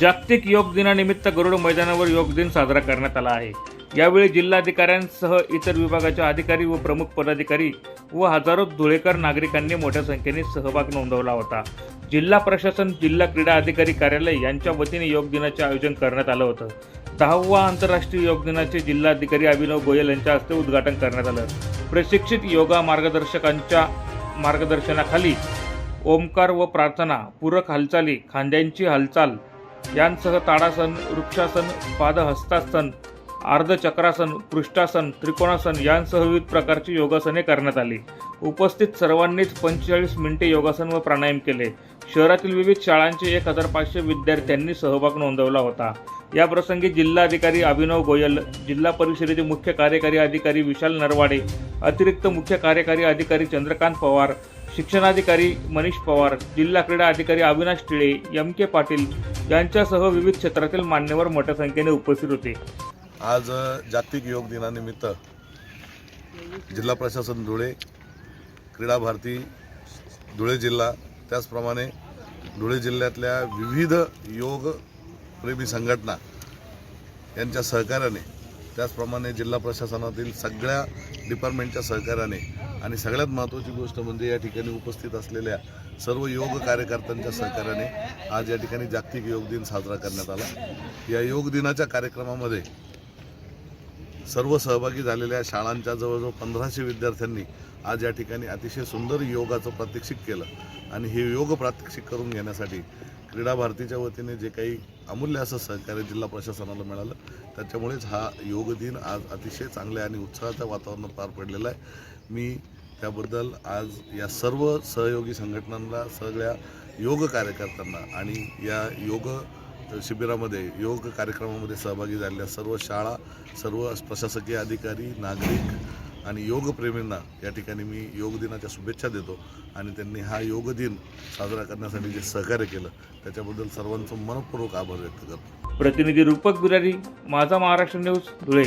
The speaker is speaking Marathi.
जागतिक योग दिनानिमित्त गरुड मैदानावर योग दिन साजरा करण्यात आला आहे. यावेळी जिल्हाधिकाऱ्यांसह इतर विभागाच्या अधिकारी व प्रमुख पदाधिकारी व हजारो धुळेकर नागरिकांनी मोठ्या संख्येने सहभाग नोंदवला होता. जिल्हा प्रशासन जिल्हा क्रीडा अधिकारी कार्यालय यांच्या वतीने योग दिनाचे आयोजन करण्यात आलं होतं. दहावा आंतरराष्ट्रीय योग दिनाचे जिल्हाधिकारी अभिनव गोयल यांच्या हस्ते उद्घाटन करण्यात आलं. प्रशिक्षित योगा मार्गदर्शकांच्या मार्गदर्शनाखाली ओमकार व प्रार्थना पूरक हालचाली खांद्यांची हालचाल यांसह ताडासन वृक्षासन पादहस्तासन अर्धचक्रासन पृष्ठासन त्रिकोणासन यांसह विविध प्रकारची योगासने करण्यात आली. उपस्थित सर्वांनीच पंचेचाळीस मिनिटे योगासन व प्राणायाम केले. शहरातील विविध शाळांचे एक हजार पाचशे विद्यार्थ्यांनी सहभाग नोंदवला होता. या प्रसंगी जिल्हाधिकारी अभिनव गोयल जिल्हा परिषदेचे मुख्य कार्यकारी अधिकारी विशाल नरवाडे अतिरिक्त मुख्य कार्यकारी अधिकारी चंद्रकांत पवार शिक्षणाधिकारी मनीष पवार जिल्हा क्रीडा अधिकारी अविनाश टिळे एम के पाटील यांच्यासह विविध क्षेत्रातील मान्यवर मोठ्या संख्येने उपस्थित होते. आज जागतिक योग दिनानिमित्त जिल्हा प्रशासन धुळे क्रीडा भारती धुळे जिल्हा त्याचप्रमाणे धुळे जिल्ह्यातल्या विविध योग प्रेमी संघटना यांच्या सहकार्याने त्याचप्रमाणे जिल्हा प्रशासनातील सगळ्या डिपार्टमेंटच्या सहकार्याने आणि सगळ्यात महत्त्वाची गोष्ट म्हणजे या ठिकाणी उपस्थित असलेल्या सर्व योग कार्यकर्त्यांच्या सहकार्याने आज या ठिकाणी जागतिक योग दिन साजरा करण्यात आला. या योग दिनाच्या कार्यक्रमामध्ये सर्व सहभागी झालेल्या शाळांच्या जवळजवळ पंधराशे विद्यार्थ्यांनी आज या ठिकाणी अतिशय सुंदर योगाचं प्रात्यक्षिक केलं. आणि हे योग प्रात्यक्षिक करून घेण्यासाठी क्रीडा भारतीच्या वतीने जे काही अमूल्य असं सहकार्य जिल्हा प्रशासनाला मिळालं त्याच्यामुळेच हा योग दिन आज अतिशय चांगल्या आणि उत्साहाच्या वातावरणात पार पडलेला आहे. मी त्याबद्दल आज या सर्व सहयोगी संघटनांना सगळ्या योग कार्यकर्त्यांना आणि या योग शिबिरामध्ये योग कार्यक्रमामध्ये सहभागी झालेल्या सर्व शाळा सर्व प्रशासकीय अधिकारी नागरिक आणि योगप्रेमींना या ठिकाणी मी योग दिनाच्या शुभेच्छा देतो आणि त्यांनी हा योग दिन साजरा करण्यासाठी जे सहकार्य केलं त्याच्याबद्दल सर्वांचं मनपूर्वक आभार व्यक्त करतो. प्रतिनिधी रूपक बिरारी माझा महाराष्ट्र न्यूज धुळे.